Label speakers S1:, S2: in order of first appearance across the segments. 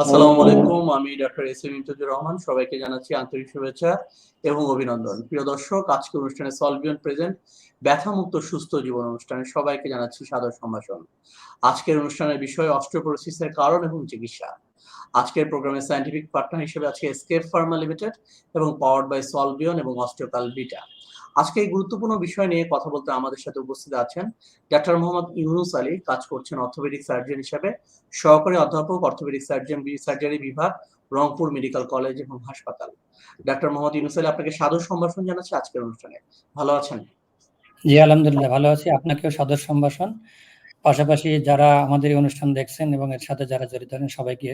S1: আসসালামু আলাইকুম আমি doctor S M Imtajur Rahman সবাইকে জানাচ্ছি আন্তরিক শুভেচ্ছা এবং অভিনন্দন। প্রিয় দর্শক আজকে অনুষ্ঠানে সলভিয়ন প্রেজেন্ট ব্যথামুক্ত সুস্থ জীবন অনুষ্ঠানে সবাইকে জানাচ্ছি সাদর সম্ভাষণ। আজকের অনুষ্ঠানের বিষয় অস্ট্রোপোরোসিসের কারণ এবং চিকিৎসা। আজকের প্রোগ্রামে সায়েন্টিফিক পার্টনার হিসেবে আছে এসকেপ ফার্মা লিমিটেড এবং পাওয়ার্ড বাই সলভিয়ন এবং অস্ট্রোকাল বিটা আজকে এই গুরুত্বপূর্ণ বিষয় নিয়ে কথা বলতে আমাদের সাথে উপস্থিত আছেন ডাক্তার মোহাম্মদ ইউনুস আলী, কাজ করছেন অর্থোপেডিক সার্জন হিসেবে, সহকারী অধ্যাপক, অর্থোপেডিক সার্জন, সার্জারি বিভাগ, রংপুর মেডিকেল কলেজ এবং হাসপাতাল। ডাক্তার মোহাম্মদ ইউনুস আলী, আপনাকে সাদর সম্ভাষণ জানাচ্ছি আজকের অনুষ্ঠানে। ভালো আছেন?
S2: জি, আলহামদুলিল্লাহ, ভালো আছি। আপনাকেও সাদর সম্ভাষণ। পাশাপাশি যারা আমাদের এই অনুষ্ঠান দেখছেন এবং এর সাথে যারা জড়িত আছেন, সবাইকে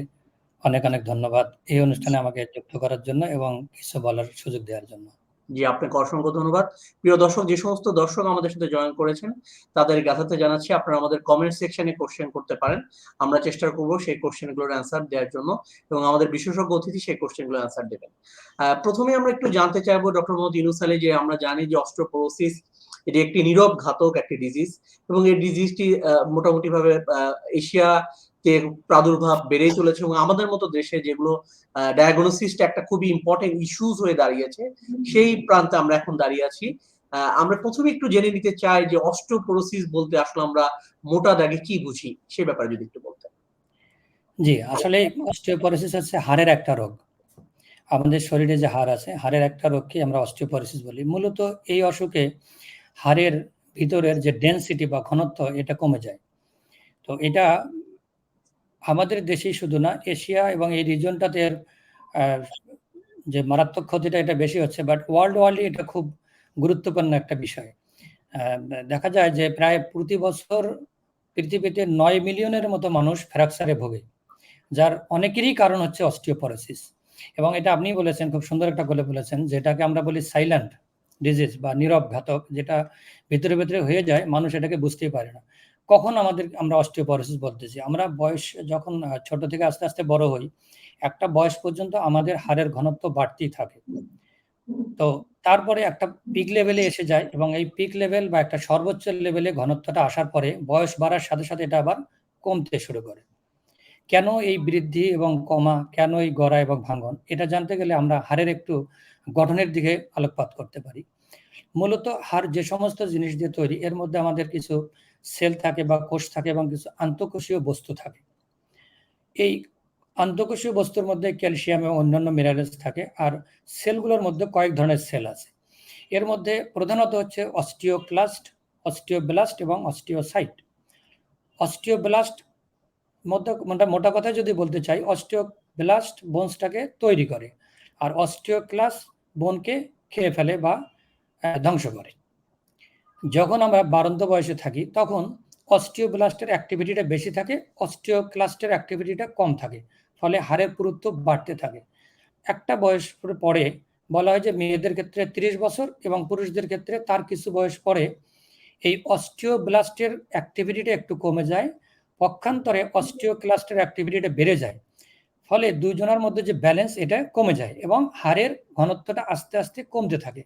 S2: অনেক অনেক ধন্যবাদ এই অনুষ্ঠানে আমাকে যুক্ত করার জন্য এবং কিছু বলার সুযোগ দেওয়ার জন্য।
S1: জি, আপনাকে অসংখ্য ধন্যবাদ। প্রিয় দর্শক, যে সমস্ত দর্শক আমাদের সাথে জয়েন করেছেন, তাদের গাথাতে জানাচ্ছি আপনারা আমাদের কমেন্ট সেকশনে কোশ্চেন করতে পারেন। আমরা চেষ্টা করব সেই কোশ্চেনগুলোর অ্যান্সার দেওয়ার জন্য এবং আমাদের বিশেষজ্ঞ অতিথি সেই কোশ্চেন কোশ্চেনগুলোর অ্যান্সার দেবেন। প্রথমে আমরা একটু জানতে চাইব ডক্টর মোহাম্মদ ইউনুস আলী যে আমরা জানি যে অস্ট্রোপোরোসিস এটি একটি নীরব ঘাতক একটি ডিজিজ এবং এই ডিজিজটি মোটামুটি ভাবে এশিয়া প্রাদুর্ভাব বেড়েই চলেছে এবং আমাদের মতো দেশে যেগুলো ডায়াগনোসিসটা একটা খুবই ইম্পর্টেন্ট ইস্যুজ হয়ে দাঁড়িয়েছে, সেই প্রান্তে আমরা এখন দাঁড়িয়ে আছি। আমরা প্রথমে একটু জেনে নিতে চাই যে অস্ট্রোপোরোসিস বলতে আসলে আমরা মোটা দাগে কি বুঝি? সে ব্যাপারে যদি একটু বলতেন।
S2: জি, আসলে অস্টিওপোরোসিস হচ্ছে হাড়ের একটা রোগ। আমাদের শরীরে যে হাড় আছে, হাড়ের একটা রোগকে আমরা অস্টিওপোরোসিস বলি। মূলত এই অসুখে হাড়ের ভিতরের যে ডেন্সিটি বা ঘনত্ব, এটা কমে যায়। তো এটা আমাদের দেশেই শুধু না, এশিয়া এবং এই রিজনটাতে যে মারাত্মক ক্ষতিটা এটা বেশি হচ্ছে বাট ওয়ার্ল্ড ওয়ার্ল্ডে এটা খুব গুরুত্বপূর্ণ একটা বিষয়। দেখা যায় যে প্রায় প্রতি বছর পৃথিবীতে নয় মিলিয়নের মতো মানুষ ফ্র্যাকচারে ভোগে, যার অনেকেরই কারণ হচ্ছে অস্টিওপরোসিস। এবং এটা আপনি বলেছেন, খুব সুন্দর একটা বলে বলেছেন, যেটাকে আমরা বলি সাইলেন্ট ডিজিজ বা নীরব ঘাতক যেটা ভিতরে ভিতরে হয়ে যায়, মানুষ এটাকে বুঝতেই পারে না। কখন আমাদের, আমরা অস্টিওপরোসিস বলতেছি আমরা বয়স যখন ছোট থেকে আস্তে আস্তে বড় হই, একটা বয়স পর্যন্ত আমাদের হাড়ের ঘনত্ব বাড়তেই থাকে। তো তারপরে একটা পিক লেভেলে এসে যায় এবং এই পিক লেভেল বা একটা সর্বোচ্চ লেভেলে ঘনত্বটা আসার পরে বয়স বাড়ার সাথে সাথে এটা আবার কমতে শুরু করে। কেন এই বৃদ্ধি এবং কমা, কেন এই গড়া এবং ভাঙন, এটা জানতে গেলে আমরা হাড়ের একটু গঠনের দিকে আলোকপাত করতে পারি। মূলত হাড় যে সমস্ত জিনিস দিয়ে তৈরি, এর মধ্যে আমাদের কিছু সেল থাকে বা কোষ থাকে এবং কিছু আন্তঃকোষীয় বস্তু থাকে। এই আন্তঃকোষীয় বস্তুর মধ্যে ক্যালসিয়াম এবং অন্যান্য মিনারেলস থাকে আর সেলগুলোর মধ্যে কয়েক ধরনের সেল আছে। এর মধ্যে প্রধানত হচ্ছে অস্টিওক্লাস্ট, অস্টিওব্লাস্ট এবং অস্টিওসাইট। অস্টিওব্লাস্ট মধ্যে মোটা কথা যদি বলতে চাই, অস্টিওব্লাস্ট বোনসটাকে তৈরি করে আর অস্টিওক্লাস বোনকে খেয়ে ফেলে বা ধ্বংস করে। যখন আমরা বারন্ত বয়সে থাকি, তখন অস্টিওব্লাস্টের অ্যাক্টিভিটিটা বেশি থাকে অস্টিওক্লাস্টের অ্যাক্টিভিটিটা কম থাকে, ফলে হাড়ের পুরুত্ব বাড়তে থাকে। একটা বয়স পরে বলা হয় যে মেয়েদের ক্ষেত্রে ৩০ বছর এবং পুরুষদের ক্ষেত্রে তার কিছু বয়স পরে এই অস্টিওব্লাস্টের অ্যাক্টিভিটিটা একটু কমে যায়, পক্ষান্তরে অস্টিওক্লাস্টের অ্যাক্টিভিটিটা বেড়ে যায়, ফলে দুজনের মধ্যে যে ব্যালেন্স এটা কমে যায় এবং হাড়ের ঘনত্বটা আস্তে আস্তে কমতে থাকে।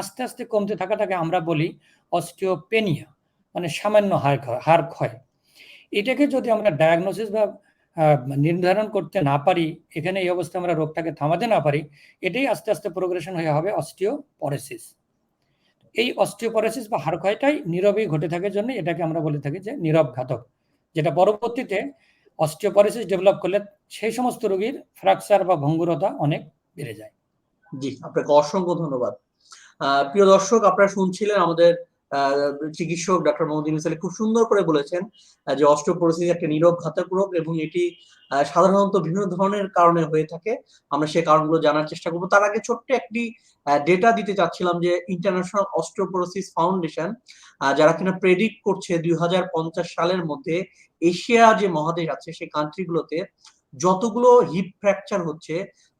S2: আস্তে আস্তে কমতে থাকাটাকে আমরা বলি অস্টিওপেনিয়া মানে সামান্য হাড় হাড় ক্ষয়। এটাকে যদি আমরা ডায়াগনোসিস বা নির্ধারণ করতে না পারি, এখানে এই অবস্থা আমরা রোগটাকে থামাতে না পারি, এটাই আস্তে আস্তে প্রোগ্রেশন হয়ে হবে অস্টিওপরেসিস এই অস্টিওপরেসিস বা হাড় ক্ষয়টাই নীরবেই ঘটে থাকার জন্য এটাকে আমরা বলে থাকি যে নীরব ঘাতক, যেটা পরবর্তীতে অস্টিওপরেসিস ডেভেলপ করলে সেই সমস্ত রোগীর ফ্র্যাকচার বা ভঙ্গুরতা অনেক বেড়ে যায়।
S1: জি, আপনাকে অসংখ্য ধন্যবাদ। প্রিয় দর্শক, আপনারা শুনছিলেন আমাদের চিকিৎসক ডক্টর মোহাম্মদ ইউনুস খুব সুন্দর করে বলেছেন যে অস্ট্রোপোরোসিস একটা নীরব ঘাতক রোগ এবং এটি সাধারণত বিভিন্ন ধরনের কারণে হয়ে থাকে। আমরা সেই কারণগুলো জানার চেষ্টা করব। তার আগে ছোট্ট একটি ডেটা দিতে চাচ্ছিলাম যে ইন্টারন্যাশনাল অস্ট্রোপোরোসিস ফাউন্ডেশন যারা কিনা প্রেডিক্ট করছে দুই হাজার পঞ্চাশ সালের মধ্যে এশিয়া যে মহাদেশ আছে সেই কান্ট্রিগুলোতে যতগুলো হিপ ফ্র্যাকচার হচ্ছে,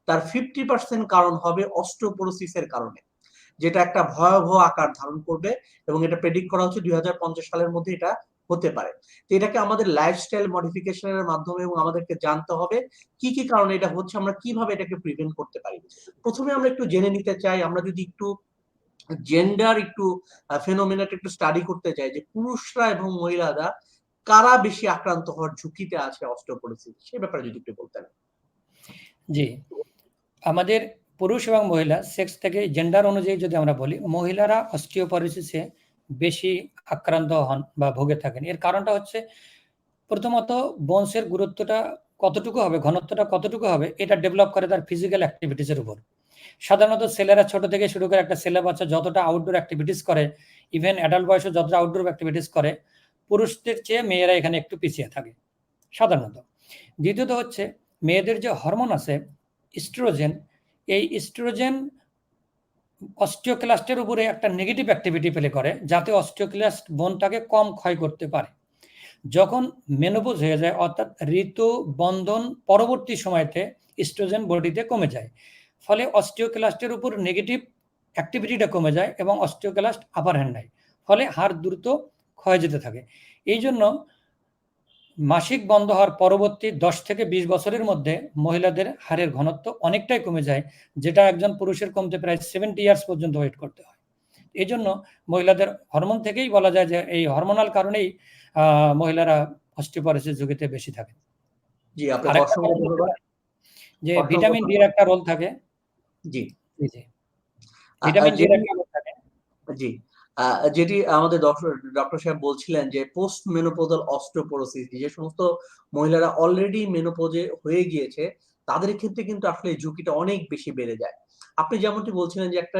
S1: তার ফিফটি পার্সেন্ট কারণ হবে অস্ট্রোপোরোসিসের কারণে। যেটা একটা ভয়াবহ আকার ধারণ করবে এবং এটা প্রেডিক্ট করা হচ্ছে দুই হাজার পঞ্চাশ সালের মধ্যে এটা হতে পারে। তো এটাকে আমাদের লাইফস্টাইল মডিফিকেশনের মাধ্যমে এবং আমাদেরকে জানতে হবে কি কি কারণে এটা হচ্ছে, আমরা কীভাবে এটাকে প্রিভেন্ট করতে পারি। প্রথমে আমরা একটু জেনে নিতে চাই, আমরা যদি একটু জেন্ডার একটু ফেনোমেনাটা একটু স্টাডি করতে চাই যে পুরুষরা এবং মহিলারা কারা বেশি আক্রান্ত হওয়ার ঝুঁকিতে আছে অস্ট্রোপোরোসিস সে ব্যাপারে যদি একটু বলতেন।
S2: জি। আমাদের পুরুষ এবং মহিলা সেক্স থেকে জেন্ডার অনুযায়ী যদি আমরা বলি, মহিলারা অস্টিওপরিসিসে বেশি আক্রান্ত হন বা ভোগে থাকেন। এর কারণটা হচ্ছে প্রথমত বোনসের গুরুত্বটা কতটুকু হবে, ঘনত্বটা কতটুকু হবে, এটা ডেভেলপ করে তার ফিজিক্যাল অ্যাক্টিভিটিসের উপর। সাধারণত ছেলেরা ছোট থেকে শুরু করে একটা ছেলে বাচ্চা যতটা আউটডোর অ্যাক্টিভিটিস করে ইভেন অ্যাডাল্ট বয়সে যতটা আউটডোর অ্যাক্টিভিটিস করে, পুরুষদের চেয়ে মেয়েরা এখানে একটু পিছিয়ে থাকে, সাধারণত। দ্বিতীয়ত হচ্ছে মেয়েদের যে হরমোন আছে ইস্ট্রোজেন এই ইস্ট্রোজেন অস্টিওক্লাস্টের উপরে একটা নেগেটিভ অ্যাক্টিভিটি প্লে করে, যাতে অস্টিওক্লাস্ট বোনটাকে কম ক্ষয় করতে পারে। যখন মেনোপোজ হয়ে যায়, অর্থাৎ ঋতু বন্ধন পরবর্তী সময়তে ইস্ট্রোজেন বডিতে কমে যায়। ফলে অস্টিওক্লাস্টের উপর নেগেটিভ অ্যাক্টিভিটিটা কমে যায় এবং অস্টিওক্লাস্ট আপার হ্যান্ড নেয় ফলে হাড় দ্রুত ক্ষয় যেতে থাকে। এই জন্য মাসিক বন্ধ হওয়ার পরবর্তী দশ থেকে বিশ বছরের মধ্যে মহিলাদের হারের ঘনত্ব অনেকটাই কমে যায় যেটা একজন পুরুষের কমতে প্রায় সেভেন্টি ইয়ার্স পর্যন্ত ওয়েট করতে হয়। এই জন্য মহিলাদের হরমোন থেকেই বলা যায় যে এই হরমোনাল কারণেই আহ, মহিলারা অস্টিওপরোসিস ঝুঁকিতে বেশি থাকে।
S1: জি
S2: যে ভিটামিন ডি এর একটা রোল থাকে।
S1: জি।
S2: জি ভিটামিন ডি এর একটা রোল থাকে।
S1: জি। যেটি আমাদের ডক্টর সাহেব বলছিলেন যে পোস্ট মেনোপোজাল অস্টিওপোরোসিস যে সমস্ত মহিলারা অলরেডি মেনোপোজে হয়ে গিয়েছে, তাদের ক্ষেত্রে কিন্তু আসলে ঝুঁকিটা অনেক বেশি বেড়ে যায়। আপনি যেমনটি বলছিলেন যে একটা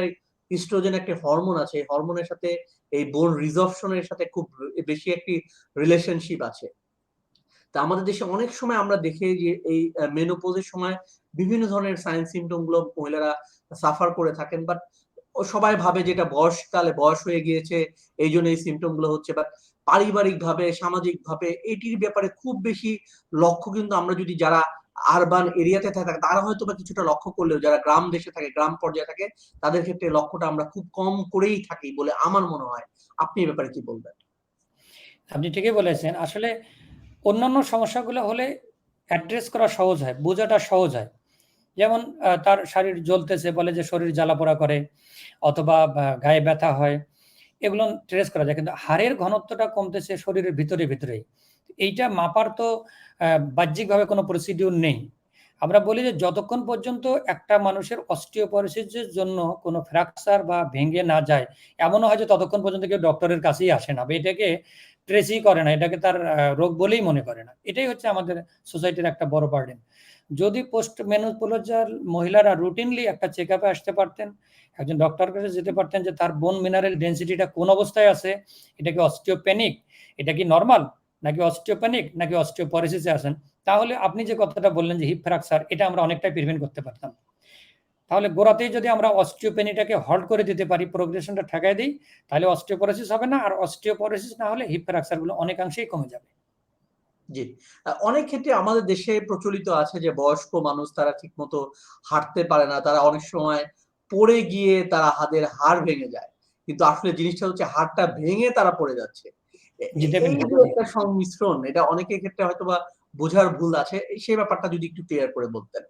S1: ইস্ট্রোজেন একটা হরমোন আছে, এই হরমোনের সাথে এই বোন রিজর্পশনের সাথে খুব বেশি একটি রিলেশনশিপ আছে। তা আমাদের দেশে অনেক সময় আমরা দেখি যে এই মেনোপোজের সময় বিভিন্ন ধরনের সাইন সিমটমগুলো মহিলারা সাফার করে থাকেন বাট সবাই ভাবে যেটা বয়সকালে বয়স হয়ে গিয়েছে, এই জন্য এই সিমটমগুলো হচ্ছে। বা পারিবারিক ভাবে, সামাজিক ভাবে, এটির ব্যাপারে খুব বেশি লক্ষ্য কিন্তু আমরা যদি যারা আরবান এরিয়াতে থাকে, তারা হয়তো বা কিছুটা লক্ষ্য করলেও, যারা গ্রাম দেশে থাকে, গ্রাম পর্যায়ে থাকে, তাদের ক্ষেত্রে লক্ষ্যটা আমরা খুব কম করেই থাকি বলে আমার মনে হয়। আপনি এ ব্যাপারে কি বলবেন?
S2: আপনি ঠিকই বলেছেন। আসলে অন্যান্য সমস্যাগুলো হলে অ্যাড্রেস করা সহজ হয়, বোঝাটা সহজ হয়। যেমন তার শরীর জ্বলতেছে, বলে যে শরীর জ্বালাপোড়া করে অথবা গায়ে ব্যথা হয়, এগুলো ট্রেস করা যায়। কিন্তু হাড়ের ঘনত্বটা কমতেছে শরীরের ভিতরে, ভিতরেই। এইটা মাপার তো বাহ্যিকভাবে কোনো প্রসিডিউর নেই। আমরা বলি যে যতক্ষণ পর্যন্ত একটা মানুষের অস্টিওপরিসিসের জন্য কোনো ফ্র্যাকচার বা ভেঙে না যায়, এমনও হয় যে ততক্ষণ পর্যন্ত কেউ ডক্টরের কাছেই আসে না। এটাকে ট্রেসই করে না, এটাকে তার রোগ বলেই মনে করে না। এটাই হচ্ছে আমাদের সোসাইটির একটা বড় বার্ডেন যদি পোস্ট মেনোপোলজাল মহিলারা রুটিনলি একটা চেক আপে আসতে পারতেন, একজন ডক্টর কাছে যেতে পারতেন যে তার বোন মিনারেল ডেন্সিটিটা কোন অবস্থায় আছে, এটা কি অস্টিওপেনিক এটা কি নর্মাল নাকি অস্টিওপেনিক নাকি অস্টিওপরিসিসে আছেন, তাহলে আপনি যে কথাটা বললেন যে হিপ ফ্র্যাকচার এটা আমরা অনেকটাই প্রিভেন্ট করতে পারতাম। তাহলে গোড়াতেই যদি আমরা অস্টিওপেনিটাকে হল্ট করে দিতে পারি প্রোগ্রেশনটা ঠেকাই দিই তাহলে অস্টিওপরোসিস হবে না আর অস্টিওপরোসিস না হলে হিপ ফ্র্যাকচারগুলো অনেকাংশেই কমে যাবে।
S1: জি। অনেক ক্ষেত্রে আমাদের দেশে প্রচলিত আছে যে বয়স্ক মানুষ তারা ঠিকমতো হাঁটতে পারে না তারা অনেক সময় পড়ে গিয়ে তারা হাতের হাড় ভেঙে যায়। কিন্তু আসলে জিনিসটা হচ্ছে হাড়টা ভেঙে তারা পড়ে যাচ্ছে। একটা সংমিশ্রণ এটা অনেকের ক্ষেত্রে হয়তো বা বোঝার ভুল আছে সেই ব্যাপারটা যদি একটু ক্লিয়ার করে বলতেন।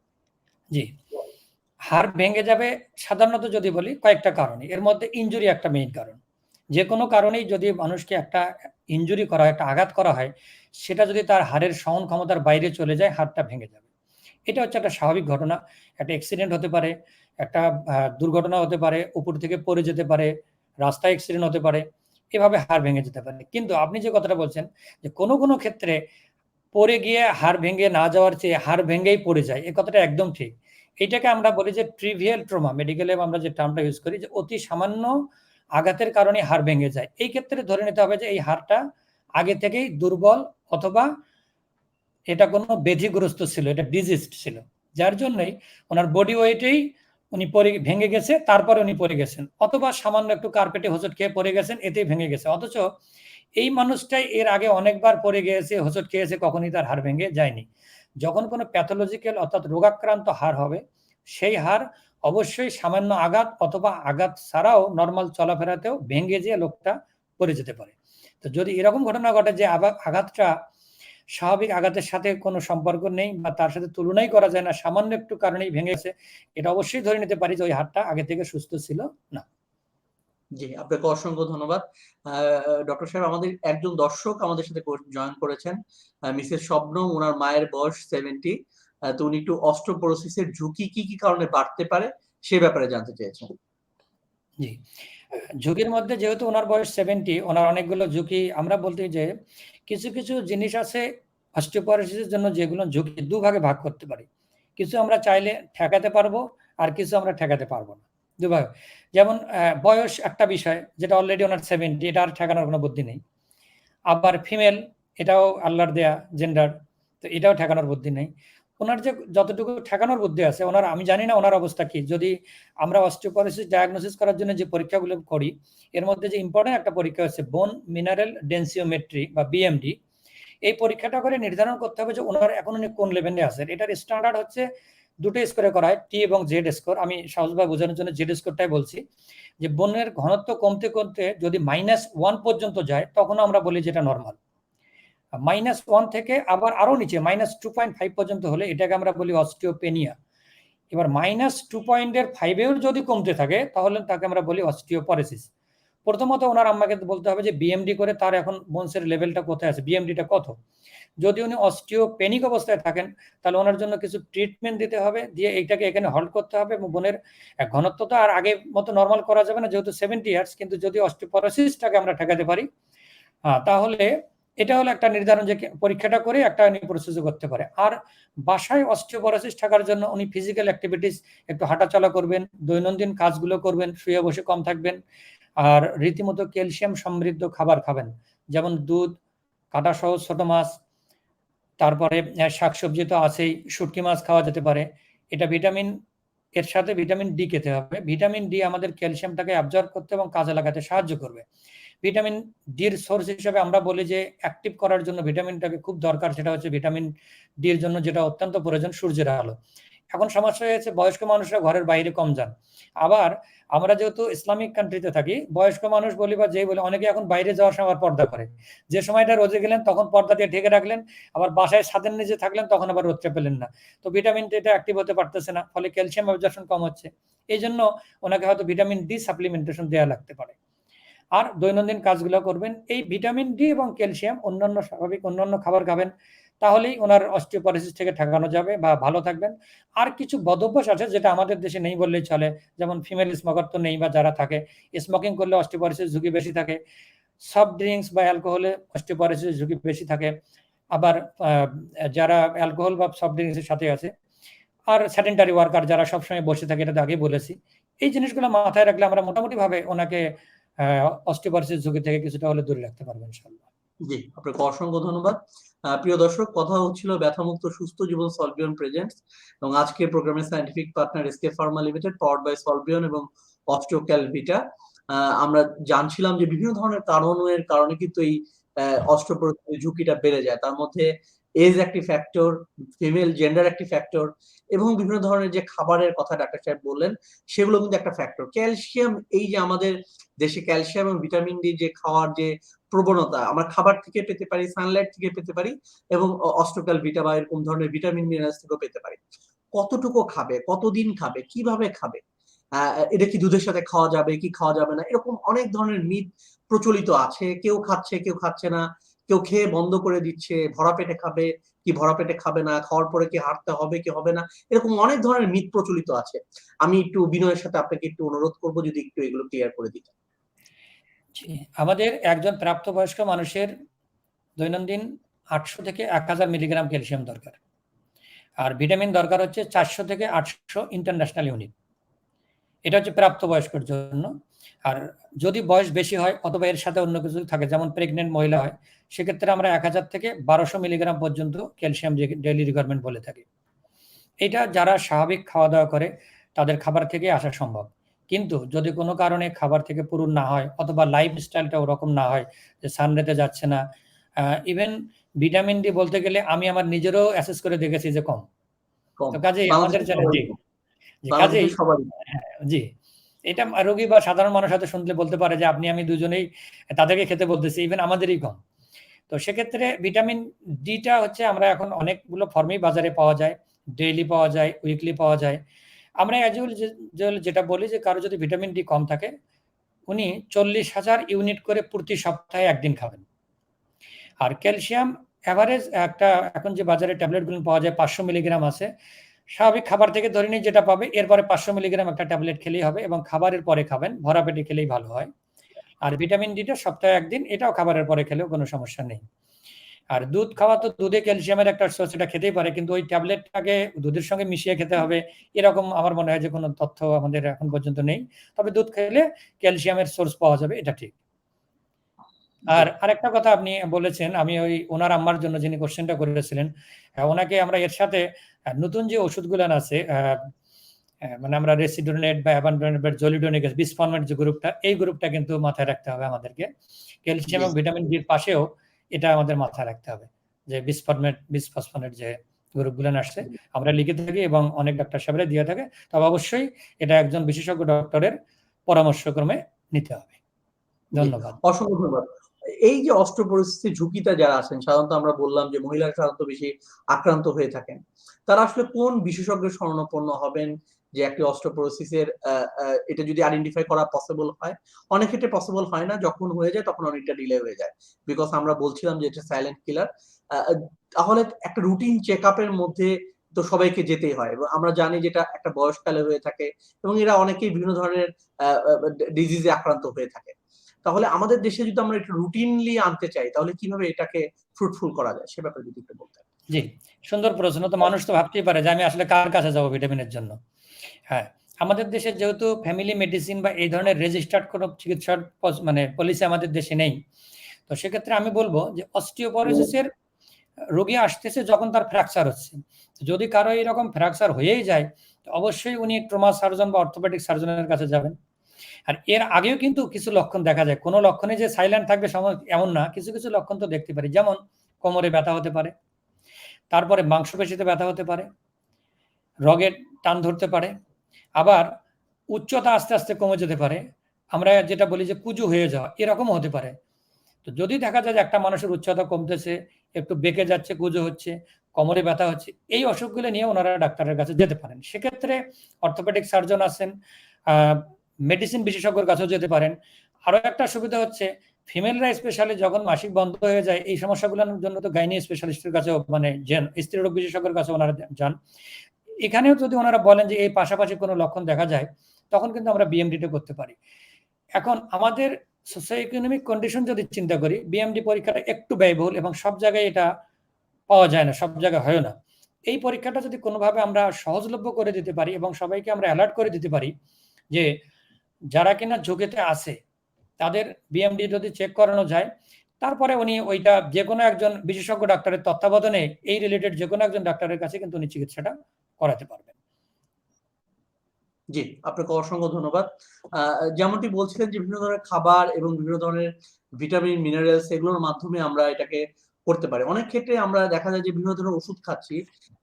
S2: জি। হাড় ভেঙে যাবে সাধারণত যদি বলি কয়েকটা কারণে এর মধ্যে ইনজুরি একটা মেইন কারণ। যে কোনো কারণেই যদি মানুষকে একটা ইনজুরি করা হয় একটা আঘাত করা হয়, সেটা যদি তার হাড়ের সহন ক্ষমতার বাইরে চলে যায়, হাড়টা ভেঙে যাবে। এটা হচ্ছে একটা স্বাভাবিক ঘটনা। একটা অ্যাক্সিডেন্ট হতে পারে, একটা দুর্ঘটনা হতে পারে, উপর থেকে পড়ে যেতে পারে, রাস্তায় অ্যাক্সিডেন্ট হতে পারে, এভাবে হাড় ভেঙে যেতে পারে। কিন্তু আপনি যে কথাটা বলছেন যে কোনো কোনো ক্ষেত্রে পড়ে গিয়ে হাড় ভেঙে না যাওয়ার চেয়ে হাড় ভেঙেই পড়ে যায়, এ কথাটা একদম ঠিক। এইটাকে আমরা বলি যে ট্রিভিয়াল ট্রমা মেডিকেলে আমরা যে টার্মটা ইউজ করি যে অতি সামান্য আঘাতের কারণে হাড় ভেঙে যায়। এই ক্ষেত্রে ধরে নিতে হবে যে এই হাড়টা আগে থেকেই দুর্বল অথবা এটা কোনো ব্যাধিগ্রস্ত ছিল, এটা ডিজিজড ছিল। যার জন্যই ওনার বডি ওয়েটেই উনি পড়ে, ভেঙে গেছে, তারপরে উনি পড়ে গেছেন। অথবা সামান্য একটু কার্পেটে হোঁচট খেয়ে পড়ে গেছেন, এতেই ভেঙে গেছে। অথচ এই মানুষটাই এর আগে অনেকবার পড়ে গিয়েছে, হোঁচট খেয়েছে, কখনই তার হাড় ভেঙে যায়নি। যখন কোনো প্যাথোলজিক্যাল অর্থাৎ রোগাক্রান্ত হার হবে, সেই হার অবশ্যই সামান্য আঘাত অথবা আঘাত ছাড়াও নর্মাল চলাফেরাতেও ভেঙে যেয়ে লোকটা পড়ে যেতে পারে। তো যদি এরকম ঘটনা ঘটে যে আঘাতটা স্বাভাবিক আঘাতের সাথে কোনো সম্পর্ক নেই বা তার সাথে তুলনাই করা যায় না, সামান্য একটু কারণেই ভেঙেছে এটা অবশ্যই ধরে নিতে পারি যে ওই হাড়টা আগে থেকে সুস্থ ছিল না।
S1: জি, আপনাকে অসংখ্য ধন্যবাদ। ডক্টর সাহেব, আমাদের একজন দর্শক আমাদের সাথে জয়েন করেছেন মিসেস শবনম ওনার মায়ের বয়স সেভেন্টি তো উনি একটু অস্ট্রোপোরোসিসের ঝুঁকি কি কি কারণে বাড়তে পারে সে ব্যাপারে জানতে চেয়েছেন।
S2: জি ঝুঁকির মধ্যে যেহেতু ওনার বয়স সেভেন্টি ওনার অনেকগুলো ঝুঁকি, আমরা বলতে যে কিছু কিছু জিনিস আছে অস্টিওপরোসিসের জন্য যেগুলো ঝুঁকি দুভাগে ভাগ করতে পারি। কিছু আমরা চাইলে ঠেকাতে পারব আর কিছু আমরা ঠেকাতে পারব না। দুভাবে যেমন বয়স একটা বিষয়, যেটা অলরেডি ওনার সেভেন্টি এটা আর ঠেকানোর কোনো বুদ্ধি নেই। আবার ফিমেল এটাও আল্লাহর দেয়া জেন্ডার তো এটাও ঠেকানোর বুদ্ধি নেই। ওনার যে যতটুকু ঠেকানোর বুদ্ধি আছে, ওনার, আমি জানি না ওনার অবস্থা কি। যদি আমরা অস্টিওপরোসিস ডায়াগনোসিস করার জন্য যে পরীক্ষাগুলো করি, এর মধ্যে যে ইম্পর্টেন্ট একটা পরীক্ষা হচ্ছে বোন মিনারেল ডেন্সিওমেট্রি বা বিএমডি এই পরীক্ষাটা করে নির্ধারণ করতে হবে যে ওনার এখন উনি কোন লেভেলে আছেন এটার স্ট্যান্ডার্ড হচ্ছে দুটো স্কোরে করা হয় টি এবং জেড স্কোর আমি সহজভাবে বোঝানোর জন্য জেড স্কোরটাই বলছি যে, বোনের ঘনত্ব কমতে কমতে যদি মাইনাস ওয়ান পর্যন্ত যায় তখন আমরা বলি যেটা নর্মাল মাইনাস ওয়ান থেকে আবার আরও নিচে মাইনাস টু পয়েন্ট ফাইভ পর্যন্ত হলে এটাকে আমরা বলি অস্টিওপেনিয়া এবার মাইনাস টু পয়েন্টের ফাইভেও যদি কমতে থাকে, তাহলে তাকে আমরা বলি অস্টিওপরেসিস প্রথমত ওনার আম্মাকে বলতে হবে যে বিএমডি করে তার এখন বোনসের লেভেলটা কোথায় আছে? বিএমডিটা কত? যদি উনি অস্টিওপেনিক অবস্থায় থাকেন, তাহলে ওনার জন্য কিছু ট্রিটমেন্ট দিতে হবে, দিয়ে এইটাকে এখানে হল্ড করতে হবে এবং বোনের ঘনত্ব তো আর আগে মতো নর্মাল করা যাবে না, যেহেতু সেভেন্টি ইয়ার্স কিন্তু যদি অস্টিওপরোসিসটাকে আমরা ঠেকাতে পারি হ্যাঁ তাহলে এটা হলো একটা নির্ধারণ যে পরীক্ষাটা করে একটা উনি প্রসেস করতে পারে। আর বাসায় অস্টিওপরোসিস থাকার জন্য উনি ফিজিক্যাল অ্যাক্টিভিটিস একটু হাঁটাচলা করবেন, দৈনন্দিন কাজগুলো করবেন, শুয়ে বসে কম থাকবেন আর রীতিমতো ক্যালসিয়াম সমৃদ্ধ খাবার খাবেন। যেমন দুধ, কাটা সহ ছোট মাছ, তারপরে শাকসবজি তো আছেই, শুটকি মাছ খাওয়া যেতে পারে। এটা ভিটামিন, এর সাথে ভিটামিন ডি খেতে হবে। ভিটামিন ডি আমাদের ক্যালসিয়ামটাকে অ্যাবজর্ব করতে এবং কাজে লাগাতে সাহায্য করবে। ভিটামিন ডির সোর্স হিসেবে আমরা বলি যে অ্যাক্টিভ করার জন্য ভিটামিনটাকে খুব দরকার। সেটা হচ্ছে ভিটামিন ডির জন্য যেটা অত্যন্ত প্রয়োজন, সূর্যের আলো। এখন সমস্যা হয়েছে, বয়স্ক মানুষরা ঘরের বাইরে কম যান। আবার আমরা যেহেতু ইসলামিক কান্ট্রিতে থাকি, বয়স্ক মানুষ বলি বা যেই বলি, অনেকে এখন বাইরে যাওয়ার সময় আবার পর্দা করে। যে সময়টা রোজে গেলেন, তখন পর্দা দিয়ে ঢেকে রাখলেন, আবার বাসায় ছাদের নিচে থাকলেন, তখন আবার রোদটা পেলেন না। তো ভিটামিন এটা অ্যাক্টিভ হতে পারতেছে না, ফলে ক্যালসিয়াম অবজারশন কম হচ্ছে। এই জন্য ওনাকে হয়তো ভিটামিন ডি সাপ্লিমেন্টেশন দেওয়া লাগতে পারে। আর দৈনন্দিন কাজগুলো করবেন, এই ভিটামিন ডি এবং ক্যালসিয়াম অন্যান্য স্বাভাবিক অন্যান্য খাবার খাবেন। তাহলেই ওনার অস্টিওপরোসিস থেকে ঠেকানো যাবে বা ভালো থাকবেন। আর কিছু বদভ্যাস আছে যেটা আমাদের দেশে নেই বললেই চলে, যেমন ফিমেল স্মোকার তো নেই বা যারা থাকে স্মোকিং করলে অস্টিওপরোসিস ঝুঁকি বেশি থাকে সফট ড্রিঙ্কস বা অ্যালকোহলে অস্টিওপরোসিস ঝুঁকি বেশি থাকে, আবার যারা অ্যালকোহল বা সফট ড্রিঙ্কসের সাথে আছে, আর স্যাটেন্টারি ওয়ার্কার যারা সবসময় বসে থাকে এটা তো বলেছি, এই জিনিসগুলো মাথায় রাখলে আমরা মোটামুটি ভাবে ওনাকে অস্টিওপরোসিস ঝুঁকি থেকে কিছুটা হলে দূরে রাখতে পারব ইনশাল্লাহ
S1: জি, আপনাকে অসংখ্য ধন্যবাদ। প্রিয় দর্শক, কথা হচ্ছিল ব্যথামুক্ত, সুস্থ জীবন সলভিয়ন প্রেজেন্টস এবং আজকের প্রোগ্রামের scientific partner Eskayef pharma limited powered by Solvion এবং অস্টিওক্যালভিটা আমরা জানছিলাম যে বিভিন্ন ধরনের কারণের কারণে কিন্তু এই অস্ট্রোপোরোসিসের ঝুঁকিটা বেড়ে যায়। তার মধ্যে এজ একটি ফ্যাক্টর ফিমেল জেন্ডার একটি ফ্যাক্টর এবং বিভিন্ন ধরনের যে খাবারের কথা ডাক্তার সাহেব বললেন, সেগুলো কিন্তু একটা ফ্যাক্টর ক্যালসিয়াম, এই যে আমাদের দেশে ক্যালসিয়াম এবং ভিটামিন ডি যে খাওয়ার যে প্রবণতা। আমরা খাবার থেকে পেতে পারি সানলাইট থেকে পেতে পারি এবং অস্ট্রোকাল ভিটা বা এরকম ধরনের ভিটামিন মিনারেলস থেকেও পেতে পারি। কতটুকু খাবে কতদিন খাবে কীভাবে খাবে? এটা কি দুধের সাথে খাওয়া যাবে কি খাওয়া যাবে না? এরকম অনেক ধরনের মিথ প্রচলিত আছে। কেউ খাচ্ছে কেউ খাচ্ছে না। কেউ খেয়ে বন্ধ করে দিচ্ছে ভরা পেটে খাবে কি ভরা পেটে খাবে না খাওয়ার পরে কি হাঁটতে হবে কি হবে না? এরকম অনেক ধরনের মিথ প্রচলিত আছে। আমি একটু বিনয়ের সাথে আপনাকে একটু অনুরোধ করব যদি একটু এগুলো ক্লিয়ার করে দিতেন।
S2: জি, আমাদের একজন প্রাপ্তবয়স্ক মানুষের দৈনন্দিন আটশো থেকে এক হাজার মিলিগ্রাম ক্যালসিয়াম দরকার। আর ভিটামিন দরকার হচ্ছে চারশো থেকে আটশো ইন্টারন্যাশনাল ইউনিট। এটা হচ্ছে প্রাপ্তবয়স্কর জন্য। আর যদি বয়স বেশি হয় অথবা এর সাথে অন্য কিছু থাকে, যেমন প্রেগনেন্ট মহিলা হয়, সেক্ষেত্রে আমরা এক হাজার থেকে বারোশো মিলিগ্রাম পর্যন্ত ক্যালসিয়াম ডেইলি রিকোয়ারমেন্ট বলে থাকি। এটা যারা স্বাভাবিক খাওয়া দাওয়া করে, তাদের খাবার থেকে আসা সম্ভব। কিন্তু যদি কোনো কারণে খাবার থেকে পূরণ না হয় অথবা লাইফ স্টাইলটা ওরকম না হয় যে সানরেতে যাচ্ছে না ইভেন ভিটামিন ডি বলতে গেলে আমি আমার নিজেরও অ্যাসেস করে দেখেছি যে কম। তো কাজেই আমাদের চ্যালেঞ্জ জি। এটা রোগী বা সাধারণ মানুষ হয়তো শুনলে বলতে পারে যে আপনি আমি দুজনেই তাদেরকে খেতে বলতেছি ইভেন আমাদেরই কম। তো সেক্ষেত্রে ভিটামিন ডিটা হচ্ছে আমরা এখন অনেকগুলো ফর্মেই বাজারে পাওয়া যায়। ডেইলি পাওয়া যায় উইকলি পাওয়া যায়। আমরা অ্যাজুয়াল যেটা বলি যে কারও যদি ভিটামিন ডি কম থাকে, উনি চল্লিশ হাজার ইউনিট করে প্রতি সপ্তাহে একদিন খাবেন। আর ক্যালসিয়াম অ্যাভারেজ একটা, এখন যে বাজারে ট্যাবলেটগুলো পাওয়া যায় পাঁচশো মিলিগ্রাম আছে, স্বাভাবিক খাবার থেকে ধরে নিয়ে যেটা পাবে, এরপরে পাঁচশো মিলিগ্রাম একটা ট্যাবলেট খেলেই হবে এবং খাবারের পরে খাবেন, ভরা পেটে খেলেই ভালো হয়। আর ভিটামিন ডিটা সপ্তাহে একদিন, এটাও খাবারের পরে খেলেও কোনো সমস্যা নেই। আর দুধ খাওয়া তো দুধে ক্যালসিয়ামের একটা সোর্স এটা খেতেই পারে কিন্তু ওই ট্যাবলেটটাকে দুধের সঙ্গে মিশিয়ে খেতে হবে এরকম আমার মনে হয় যে কোনো তথ্য আমাদের এখন পর্যন্ত নেই। তবে দুধ খেলে ক্যালসিয়ামের সোর্স পাওয়া যাবে এটা ঠিক। আর আরেকটা কথা আপনি বলেছেন আমি ওই ওনার আম্মার জন্য যিনি কোশ্চেনটা করেছিলেন আহ, ওনাকে আমরা এর সাথে নতুন যে ওষুধগুলো আছে মানে আমরা রেসিডোনেট বা অ্যাবান্ডোনেট বা জলিডোনিক বিসফর্মেট যে গ্রুপটা এই গ্রুপটা কিন্তু মাথায় রাখতে হবে আমাদেরকে। ক্যালসিয়াম এবং ভিটামিন ডির পাশেও এটা আমাদের মাথায় রাখতে হবে যে বিসফর্মেট বিসফসফোনেট যে গ্রুপগুলো আসছে, আমরা লিখে থাকি এবং অনেক ডাক্তার সাহেবরা দিয়ে থাকে, তবে অবশ্যই এটা একজন বিশেষজ্ঞ ডক্টরের পরামর্শক্রমে নিতে হবে। ধন্যবাদ।
S1: অসংখ্য ধন্যবাদ। এই যে অস্ত্র পরিস্থিতির ঝুঁকিটা যারা আছেন, সাধারণত আমরা বললাম যে মহিলারা সাধারণত বেশি আক্রান্ত হয়ে থাকেন, তারা আসলে কোন বিশেষজ্ঞের শরণাপন্ন হবেন যে একটি অস্ত্র পরিস্থিতির এটা যদি আইডেন্টিফাই করা পসিবল হয়। অনেক ক্ষেত্রে পসিবল হয় না, যখন হয়ে যায় তখন অনেকটা ডিলে হয়ে যায়। বিকজ আমরা বলছিলাম যে এটা সাইলেন্ট কিলার তাহলে একটা রুটিন চেক আপের মধ্যে তো সবাইকে যেতেই হয়। এবং আমরা জানি যেটা একটা বয়সকালে হয়ে থাকে এবং এরা অনেকেই বিভিন্ন ধরনের ডিজিজে আক্রান্ত হয়ে থাকে। তাহলে আমাদের দেশে যদি আমরা একটু রুটিনলি আনতে চাই, তাহলে কীভাবে এটাকে ফ্রুটফুল করা যায়? সে ব্যাপারে যদি একটু বলতেন।
S2: জি, সুন্দর প্রশ্ন। তো মানুষ তো ভাবতেই পারে যে আমি আসলে কার কাছে যাব ভিটামিনের জন্য? হ্যাঁ আমাদের দেশে যেহেতু ফ্যামিলি মেডিসিন বা এই ধরনের রেজিস্টার্ড কোনো চিকিৎসার মানে পলিসি আমাদের দেশে নেই, তো সেক্ষেত্রে আমি বলব যে অস্টিওপরোসিসের রোগী আসতেছে যখন তার ফ্র্যাকচার হচ্ছে। যদি কারও এরকম ফ্র্যাকচার হয়েই যায়, তো অবশ্যই উনি ট্রমা সার্জন বা অর্থোপেডিক সার্জনের কাছে যাবেন। আর এর আগেও কিন্তু কিছু লক্ষণ দেখা যায়। কোনো লক্ষণে যে সাইলেন্ট থাকবে এমন না, কিছু কিছু লক্ষণ তো দেখতে পারি। যেমন কোমরে ব্যথা হতে পারে, তারপরে মাংসপেশিতে ব্যথা হতে পারে রগের টান ধরতে পারে আবার উচ্চতা আস্তে আস্তে কমে যেতে পারে। আমরা যেটা বলি যে কুজু হয়ে যাওয়া, এরকমও হতে পারে। তো যদি দেখা যায় যে একটা মানুষের উচ্চতা কমতেছে, একটু বেঁকে যাচ্ছে, কুজো হচ্ছে, কোমরে ব্যথা হচ্ছে, এই অসুখগুলো নিয়ে ওনারা ডাক্তারের কাছে যেতে পারেন। সেক্ষেত্রে অর্থোপেডিক সার্জন আছেন মেডিসিন বিশেষজ্ঞর কাছেও যেতে পারেন। আরও একটা সুবিধা হচ্ছে, ফিমেলরা স্পেশালি যখন মাসিক বন্ধ হয়ে যায়, এই সমস্যাগুলোর জন্য তো গাইনি স্পেশালিস্টের কাছেও মানে স্ত্রী রোগ বিশেষজ্ঞের কাছে ওনারা যান। এখানেও যদি ওনারা বলেন যে এই পাশাপাশি কোনো লক্ষণ দেখা যায়, তখন কিন্তু আমরা বিএমডিটা করতে পারি। এখন আমাদের সোশ্যাল ইকোনমিক কন্ডিশন যদি চিন্তা করি বিএমডি পরীক্ষাটা একটু ব্যয়বহুল এবং সব জায়গায় এটা পাওয়া যায় না, সব জায়গায় হয় না। এই পরীক্ষাটা যদি কোনোভাবে আমরা সহজলভ্য করে দিতে পারি এবং সবাইকে আমরা অ্যালার্ট করে দিতে পারি যে যারা কিনা ঝুঁকিতে আছে, তাদের বিএমডি যদি চেক করানো যায়, তারপরে উনি ওইটা যে কোনো একজন বিশেষজ্ঞ ডাক্তারের তত্ত্বাবধানে এই রিলেটেড যে কোনো একজন ডাক্তারের কাছে কিন্তু উনি চিকিৎসাটা করাতে পারবেন।
S1: জি, আপনাকে অসংখ্য ধন্যবাদ। যেমনটি বলছিলেন যে বিভিন্ন ধরনের খাবার এবং বিভিন্ন ধরনের ভিটামিন, মিনারেলস এগুলোর মাধ্যমে আমরা এটাকে করতে পারি। অনেক ক্ষেত্রে আমরা দেখা যায় যে বিভিন্ন ধরনের ওষুধ খাচ্ছি,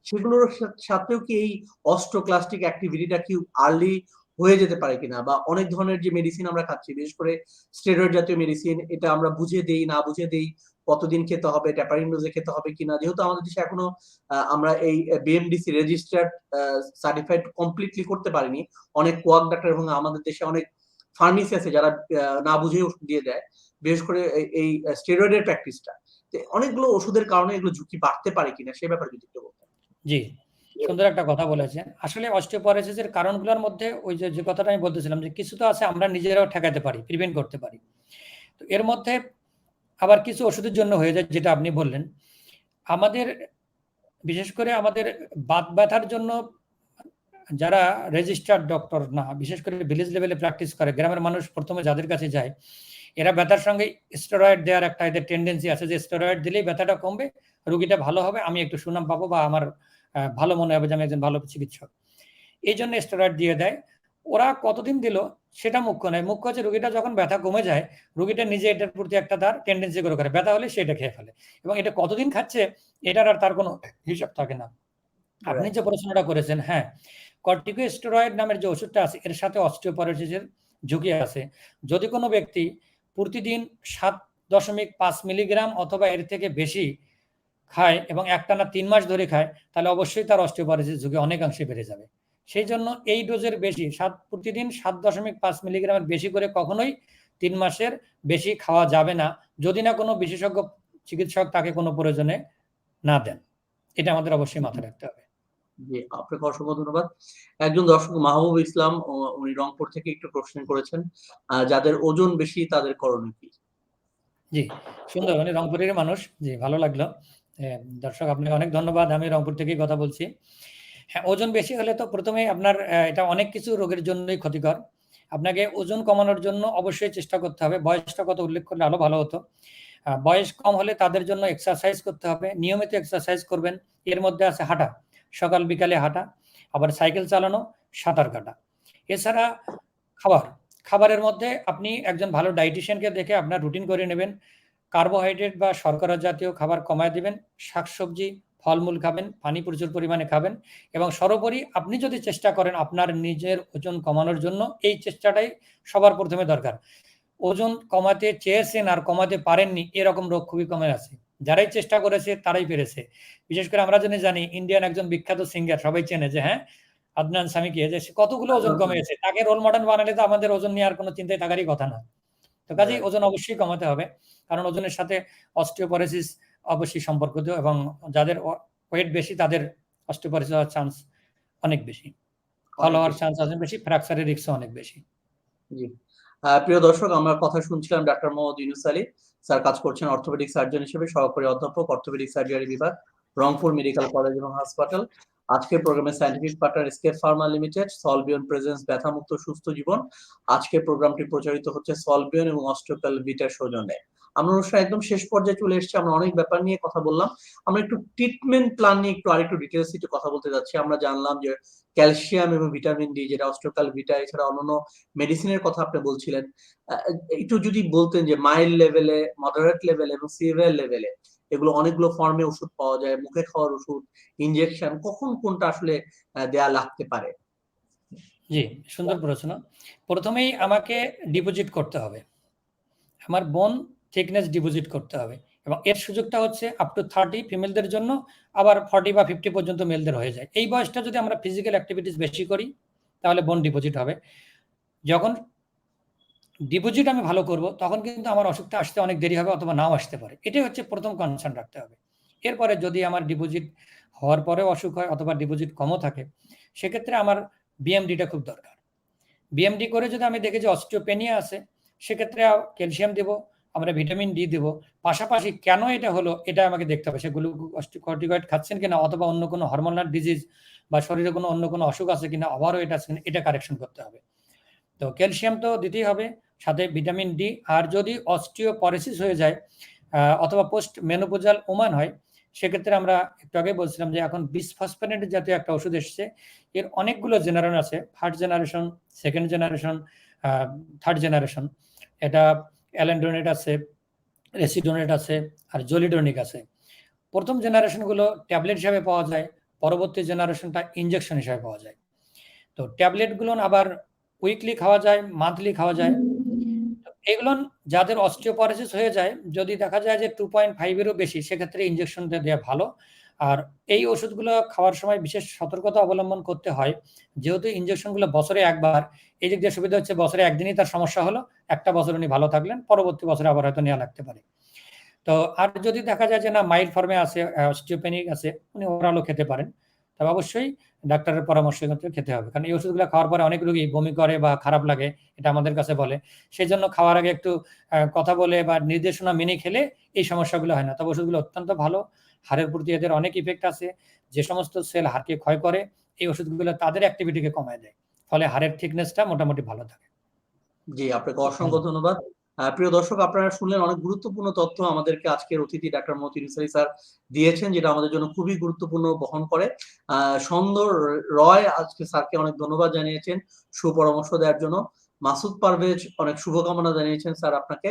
S1: সেগুলোর সাথেও কি এই অস্ট্রোক্লাস্টিক অ্যাক্টিভিটিটা কি আর্লি হয়ে যেতে পারে কিনা? বা অনেক ধরনের যে মেডিসিন আমরা খাচ্ছি, বিশেষ করে স্টেরয়েড জাতীয় মেডিসিন, এটা আমরা বুঝে দেই, না বুঝে দেই কতদিন খেতে হবে ট্যাপারিন ডোজে খেতে হবে কিনা, যেহেতু আমাদের দেশে এখনও আমরা এই বিএমডিসি রেজিস্টার্ড সার্টিফাইড কমপ্লিটলি করতে পারিনি। অনেক কোয়াক ডাক্তার এবং আমাদের দেশে অনেক ফার্মেসি আছে যারা না বুঝে ওষুধ দিয়ে দেয়, বিশেষ করে এই- স্টেরয়েডের প্র্যাকটিসটা অনেকগুলো ওষুধের কারণে এগুলো ঝুঁকি বাড়তে পারে কিনা সে ব্যাপারে যদি একটু বলতেন।
S2: জি, সুন্দর একটা কথা বলেছেন। আসলে অস্টিওপরোসিসের কারণগুলোর মধ্যে ওই যে যে কথাটা আমি বলতেছিলাম যে, কিছু তো আছে আমরা নিজেরাও ঠেকাতে পারি প্রিভেন্ট করতে পারি। তো এর মধ্যে আবার কিছু ওষুধের জন্য হয়ে যায়, যেটা আপনি বললেন। আমাদের, বিশেষ করে আমাদের বাত ব্যথার জন্য যারা রেজিস্টার্ড ডক্টর না, বিশেষ করে ভিলেজ লেভেলে প্র্যাকটিস করে, গ্রামের মানুষ প্রথমে যাদের কাছে যায়, এরা ব্যথার সঙ্গে স্টেরয়েড দেওয়ার একটা এদের টেন্ডেন্সি আছে যে স্টেরয়েড দিলেই ব্যথাটা কমবে, রুগীটা ভালো হবে, আমি একটু সুনাম পাবো বা আমার ভালো মনে হবে যে আমি একজন ভালো চিকিৎসক। এই জন্য স্টেরয়েড দিয়ে দেয়। ওরা কতদিন দিল সেটা মুখ্য নয়। মুখ্য হচ্ছে রুগীটা যখন ব্যথা কমে যায় রুগীটা নিজে এটার প্রতি একটা তার টেন্ডেন্সি করে করে। ব্যথা হলে সেটা খেয়ে ফেলে। এবং এটা কতদিন খাচ্ছে এটার আর তার কোনো হিসাব থাকে না। আপনি যে প্রশ্নটা করেছেন হ্যাঁ কর্টিকোস্টেরয়েড নামের যে ওষুধটা আছে এর সাথে অস্টিওপরোসিসের ঝুঁকি আছে। যদি কোনো ব্যক্তি প্রতিদিন সাত দশমিক পাঁচ মিলিগ্রাম অথবা এর থেকে বেশি খায় এবং একটানা তিন মাস ধরে খায় তাহলে অবশ্যই তার অস্টিওপরোসিস ঝুঁকি অনেকাংশে বেড়ে যাবে। সেই জন্য এই ডোজের বেশি সাত প্রতিদিন সাত দশমিক পাঁচ মিলিগ্রামের বেশি করে কখনোই তিন মাসের বেশি খাওয়া যাবে না যদি না কোনো বিশেষজ্ঞ চিকিৎসক তাকে কোনো প্রয়োজনে না দেন। এটা আমাদের অবশ্যই মাথায় রাখতে হবে।
S1: জি আপনাকে অসংখ্য ধন্যবাদ। একজন দর্শক মাহবুব ইসলাম উনি রংপুর থেকে একটু প্রশ্ন করেছেন যাদের ওজন বেশি তাদের করণীয় কি?
S2: জি সুন্দর মানে রংপুরের মানুষ। জি ভালো লাগল। দর্শক আপনাকে অনেক ধন্যবাদ। আমি রংপুর থেকেই কথা বলছি। হ্যাঁ ওজন বেশি হলে তো প্রথমে আপনার এটা অনেক কিছু রোগের জন্যই ক্ষতিকর। আপনাকে ওজন কমানোর জন্য অবশ্যই চেষ্টা করতে হবে। বয়সটা কত উল্লেখ করলে আরও ভালো হতো। বয়স কম হলে তাদের জন্য এক্সারসাইজ করতে হবে। নিয়মিত এক্সারসাইজ করবেন। এর মধ্যে আছে হাঁটা। সকাল, বিকালে হাঁটা। আবার সাইকেল চালানো, সাঁতার কাটা। এছাড়া খাবার। খাবারের মধ্যে আপনি একজন ভালো ডায়েটিশিয়ানকে দেখে আপনার রুটিন করে নেবেন। কার্বোহাইড্রেট বা শর্করা জাতীয় খাবার কমায় দিবেন। শাকসবজি ফলমূল খাবেন পানি প্রচুর পরিমাণে খাবেন এবং সর্বোপরি আপনি যদি চেষ্টা করেন আপনার নিজের ওজন কমানোর জন্য এই চেষ্টাটাই সবার প্রথমে দরকার। ওজন কমাতে চেয়েছেন আর কমাতে পারেননি এরকম রোগ খুবই কমে আছে যারাই চেষ্টা করেছে তারাই পেরেছে। বিশেষ করে আমরা জানি জানি ইন্ডিয়ান একজন বিখ্যাত সিঙ্গার সবাই চেনে যে হ্যাঁ আদনান স্বামীকে যে সে কতগুলো ওজন কমিয়েছে তাকে রোল মডেল বানালে তো আমাদের ওজন নিয়ে আর কোনো চিন্তায় থাকারই কথা না। তো কাজেই ওজন অবশ্যই কমাতে হবে কারণ ওজনের সাথে অস্টিওপরেসিস অবশ্যই সম্পর্কিত এবং যাদের ওয়েট বেশি তাদের অস্টিওপরেসিস হওয়ার চান্স অনেক বেশি। ফল হওয়ার চান্স আছে বেশি ফ্র্যাকচারের রিস্কও অনেক বেশি।
S1: জি। প্রিয় দর্শক আমরা কথা শুনছিলাম ডাক্তার মোহাম্মদ ইউনুস আলী। স্যার কাজ করছেন অর্থোপেডিক সার্জন হিসেবে সহকারী অধ্যাপক অর্থোপেডিক সার্জারি বিভাগ রংপুর মেডিকেল কলেজ এবং হাসপাতাল আজকের প্রোগ্রামে scientific partner Eskayef pharma limited Solvion presents ব্যথামুক্ত সুস্থ জীবন। আজকের প্রোগ্রামটি প্রচারিত হচ্ছে সলবিয়ন এবং অস্ট্রোকাল ভিটার সৌজন্যে। আমরা অনুষ্ঠান একদম শেষ পর্যায়ে চলে এসেছি, আমরা অনেক ব্যাপার নিয়ে কথা বললাম। আমরা একটু ট্রিটমেন্ট প্ল্যান নিয়ে একটু আরেকটু ডিটেলস একটু কথা বলতে যাচ্ছি। আমরা জানলাম যে ক্যালসিয়াম এবং ভিটামিন ডি যেটা অস্ট্রোকাল ভিটা এছাড়া অন্যান্য মেডিসিনের কথা আপনি বলছিলেন একটু যদি বলতেন যে মাইল্ড লেভেলে মডারেট লেভেলে এবং সিভিয়ার লেভেলে এগুলো অনেকগুলো ফর্মে ওষুধ পাওয়া যায় মুখে খাওয়ার ওষুধ ইনজেকশন কখন কোনটা আসলে দেয়া লাগতে পারে?
S2: জি, সুন্দর প্রশ্ন। প্রথমেই আমাকে ডিপোজিট করতে হবে। আমার বোন থিকনেস ডিপোজিট করতে হবে। এবং এর সুযোগটা হচ্ছে আপ টু থার্টি ফিমেলদের জন্য, আবার ফর্টি বা ফিফটি পর্যন্ত মেলদের হয়ে যায়। এই বয়সটা যদি আমরা ফিজিক্যাল অ্যাক্টিভিটিস বেশি করি, তাহলে বোন ডিপোজিট হবে। যখন ডিপোজিট আমি ভালো করব, তখন কিন্তু আমার অসুখটা আসতে অনেক দেরি হবে অথবা নাও আসতে পারে। এটাই হচ্ছে প্রথম কনসার্ন রাখতে হবে। এরপরে যদি আমার ডিপোজিট হওয়ার পরেও অসুখ হয় অথবা ডিপোজিট কমও থাকে, সেক্ষেত্রে আমার বিএমডিটা খুব দরকার। বিএমডি করে যদি আমি দেখি যে অস্টিওপেনিয়া আছে, সেক্ষেত্রে ক্যালসিয়াম দেব আমরা ভিটামিন ডি দেব। পাশাপাশি কেন এটা হলো, এটা আমাকে দেখতে হবে। সেগুলো অস্টিকর্টিকয়েড খাচ্ছেন কিনা অথবা অন্য কোনো হরমোনাল ডিজিজ বা শরীরে কোনো অন্য কোনো অসুখ আছে কিনা ওভার এটা আছে কিনা এটা কারেকশন করতে হবে। তো ক্যালসিয়াম তো দিতেই হবে, সাথে ভিটামিন ডি আর যদি অস্টিওপরেসিস হয়ে যায় অথবা পোস্ট মেনোপোজাল ওমান হয়, সেক্ষেত্রে আমরা একটু আগে বলছিলাম যে এখন বিসফসফেনেট জাতীয় একটা ওষুধ এসছে। এর অনেকগুলো জেনারেশন আছে first generation second generation third generation এটা অ্যালেন্ডোনেট আছে রেসিডোনেট আছে আর জলিডোনিক আছে। প্রথম জেনারেশনগুলো ট্যাবলেট হিসাবে পাওয়া যায়, পরবর্তী জেনারেশনটা ইনজেকশন হিসাবে পাওয়া যায়। তো ট্যাবলেটগুলো আবার উইকলি খাওয়া যায়, মান্থলি খাওয়া যায়। এগুলো যাদের অস্টিওপারেসিস হয়ে যায়, যদি দেখা যায় যে টু পয়েন্ট ফাইভেরও বেশি, সেক্ষেত্রে ইনজেকশনটা দেওয়া ভালো। আর এই ওষুধগুলো খাওয়ার সময় বিশেষ সতর্কতা অবলম্বন করতে হয়। যেহেতু ইঞ্জেকশনগুলো বছরে একবার, এই দিক দিয়ে সুবিধা হচ্ছে বছরে একদিনই তার সমস্যা হলো, একটা বছর উনি ভালো থাকলেন, পরবর্তী বছরে আবার হয়তো নেওয়া লাগতে পারে। তো আর যদি দেখা যায় যে না মাইল ফর্মে আছে অস্টিওপেনিক আছে, উনি ওরালও খেতে পারেন। তবে অবশ্যই ডাক্তারের পরামর্শ কিন্তু খেতে হবে। কারণ এই ওষুধগুলো খাওয়ার পরে অনেক রোগী বমি করে বা খারাপ লাগে এটা আমাদের কাছে বলে। সেই জন্য খাওয়ার আগে একটু কথা বলে বা নির্দেশনা মেনে খেলে এই সমস্যাগুলো হয় না। তবে ওষুধগুলো অত্যন্ত ভালো। হাড়ের প্রতি এদের অনেক ইফেক্ট আছে। যে সমস্ত সেল হাড়কে ক্ষয় করে এই ওষুধগুলো তাদের অ্যাক্টিভিটিকে কমায় দেয়। ফলে হাড়ের থিকনেসটা মোটামুটি ভালো থাকে।
S1: জি আপনাকে অসংখ্য ধন্যবাদ। প্রিয় দর্শক, আপনারা শুনলেন অনেক গুরুত্বপূর্ণ তথ্য আমাদেরকে আজকের অতিথি ডাক্তার মতি ইনসারি স্যার দিয়েছেন, যেটা আমাদের জন্য খুবই গুরুত্বপূর্ণ বহন করে। সুন্দর রয় আজকে স্যারকে অনেক ধন্যবাদ জানিয়েছেন, সুপরামর্শ দেওয়ার জন্য। মাসুদ পারভেজ, অনেক শুভকামনা জানিয়েছেন স্যার আপনাকে।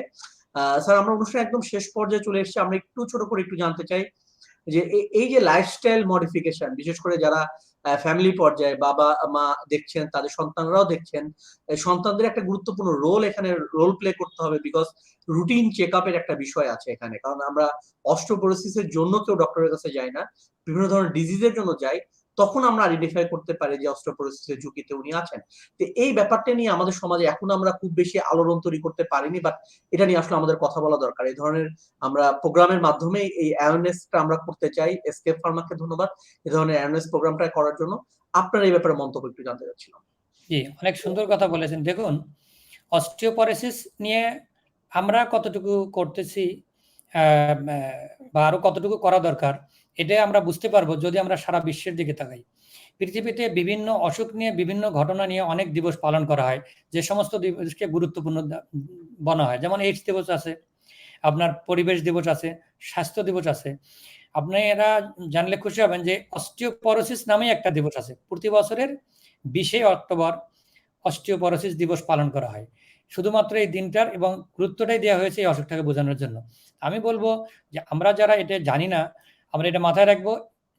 S1: স্যার, আমরা অনুষ্ঠান একদম শেষ পর্যায়ে চলে এসেছি। আমরা একটু ছোট করে একটু জানতে চাই যে এই যে লাইফস্টাইল মডিফিকেশন বিশেষ করে যারা ফ্যামিলি পর্যায়ে বাবা, মা দেখছেন, তাদের সন্তানরাও দেখছেন। সন্তানদের একটা গুরুত্বপূর্ণ রোল এখানে রোল প্লে করতে হবে বিকজ রুটিন চেক আপের একটা বিষয় আছে এখানে। কারণ আমরা অস্ট্রোপোরোসিসের জন্য কেউ ডক্টরের কাছে যাই না, বিভিন্ন ধরনের ডিজিজের জন্য যাই তখন আমরা আইডেন্টিফাই করতে পারি যে অস্ট্রোপোরোসিসের ঝুঁকিতে উনি আছেন। তো এই ব্যাপারটা নিয়ে আমাদের সমাজে এখন আমরা খুব বেশি আলোড়ন তৈরি করতে পারিনি বাট এটা নিয়ে আসলে আমাদের কথা বলা দরকার। এই ধরনের আমরা প্রোগ্রামের মাধ্যমে এই অ্যাওয়ারনেসটা আমরা করতে চাই। এসকেপ ফার্মাকে ধন্যবাদ। এই ধরনের অ্যাওয়ারনেস প্রোগ্রামটা করার জন্য আপনার এই ব্যাপারে মন্তব্য একটু জানতে চাচ্ছিলাম।
S2: জি, অনেক সুন্দর কথা বলেছেন। দেখুন, অস্টিওপরেসিস নিয়ে আমরা কতটুকু করতেছি বা আরও কতটুকু করা দরকার এটা আমরা বুঝতে পারব যদি আমরা সারা বিশ্বের দিকে তাকাই। পৃথিবীতে বিভিন্ন অসুখ নিয়ে বিভিন্ন ঘটনা নিয়ে অনেক দিবস পালন করা হয়, যে সমস্ত দিবসকে গুরুত্বপূর্ণ বলা হয়। যেমন এইডস দিবস আছে, আপনার পরিবেশ দিবস আছে, স্বাস্থ্য দিবস আছে। আপনি এরা জানলে খুশি হবেন যে অস্টিওপরোসিস নামে একটা দিবস আছে। প্রতি বছরের বিশে অক্টোবর অস্টিওপরোসিস দিবস পালন করা হয়। শুধুমাত্র এই দিনটার এবং গুরুত্বটাই দেওয়া হয়েছে এই অসুখটাকে বোঝানোর জন্য। আমি বলব যে আমরা যারা এটা জানি না আমরা এটা মাথায় রাখব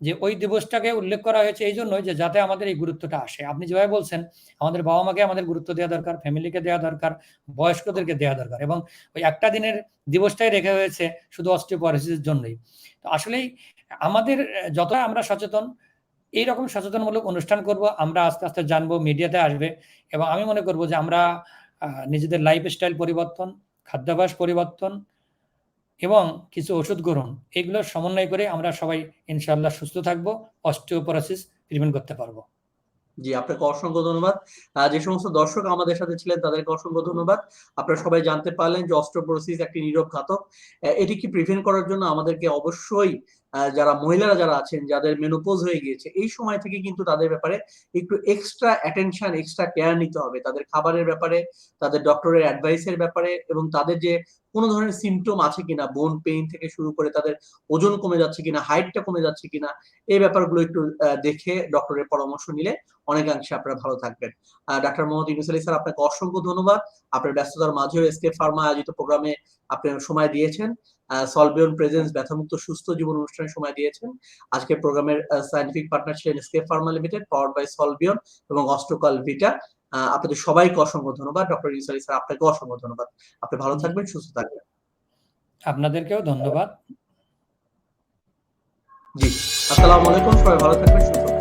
S2: যে ওই দিবসটাকে উল্লেখ করা হয়েছে এই জন্যই যে যাতে আমাদের এই গুরুত্বটা আসে। আপনি যেভাবে বলছেন, আমাদের বাবা মাকে আমাদের গুরুত্ব দেওয়া দরকার, ফ্যামিলিকে দেওয়া দরকার, বয়স্কদেরকে দেওয়া দরকার এবং ওই একটা দিনের দিবসটাই রেখে হয়েছে শুধু অস্টিওপরোসিসের জন্যই। তো আসলেই আমাদের যত আমরা সচেতন এই রকম সচেতনমূলক অনুষ্ঠান করব, আমরা আস্তে আস্তে জানব, মিডিয়াতে আসবে এবং আমি মনে করব যে আমরা নিজেদের লাইফ স্টাইল পরিবর্তন, খাদ্যাভ্যাস পরিবর্তন এবং কিছু ওষুধ গ্রহণ, এগুলো সমন্বয় করে আমরা সবাই ইনশাল্লাহ সুস্থ থাকব, অস্টিওপোরোসিস ট্রিটমেন্ট করতে পারব।
S1: জি, আপনাকে অসংখ্য ধন্যবাদ। যে সমস্ত দর্শক আমাদের সাথে ছিলেন তাদেরকে অসংখ্য ধন্যবাদ। আপনারা সবাই জানতে পারলেন যে অস্ট্রোপোরোসিস একটি নীরব ঘাতক। এটি কি প্রিভেন্ট করার জন্য আমাদেরকে অবশ্যই যারা মহিলারা যারা আছেন, যাদের মেনোপোজ হয়ে গিয়েছে, এই সময় থেকে কিন্তু তাদের ব্যাপারে একটু এক্সট্রা অ্যাটেনশন এক্সট্রা কেয়ার নিতে হবে। তাদের খাবারের ব্যাপারে, তাদের ডক্টরের অ্যাডভাইসের ব্যাপারে এবং তাদের যে কোনো ধরনের সিমটম আছে কিনা বোন পেইন থেকে শুরু করে তাদের ওজন কমে যাচ্ছে কিনা হাইটটা কমে যাচ্ছে কিনা, এই ব্যাপারগুলো একটু দেখে ডক্টরের পরামর্শ নিলে অনেকাংশে আপনারা ভালো থাকবেন। ডাক্তার মোহাম্মদ ইউনুস আলী স্যার, আপনাকে অসংখ্য ধন্যবাদ। আপনার ব্যস্ততার মাঝেও এসকে ফার্মা আয়োজিত প্রোগ্রামে আপনি সময় দিয়েছেন। সলবিয়ন প্রেজেন্স ব্যথামুক্ত সুস্থ জীবন অনুষ্ঠানে সময় দিয়েছেন। আজকে প্রোগ্রামের সায়েন্টিফিক পার্টনার ছিলেন Eskayef pharma limited power by Solvion এবং অস্ট্রোকাল ভিটা আপনাদের সবাইকে অসংখ্য ধন্যবাদ। ডক্টর ইউনুস আলী স্যার আপনাকে অসংখ্য ধন্যবাদ। আপনি ভালো থাকবেন সুস্থ থাকবেন।
S2: আপনাদেরকেও ধন্যবাদ।
S1: জি। আসসালামু আলাইকুম সবাই ভালো থাকবেন সুস্থ থাকবেন।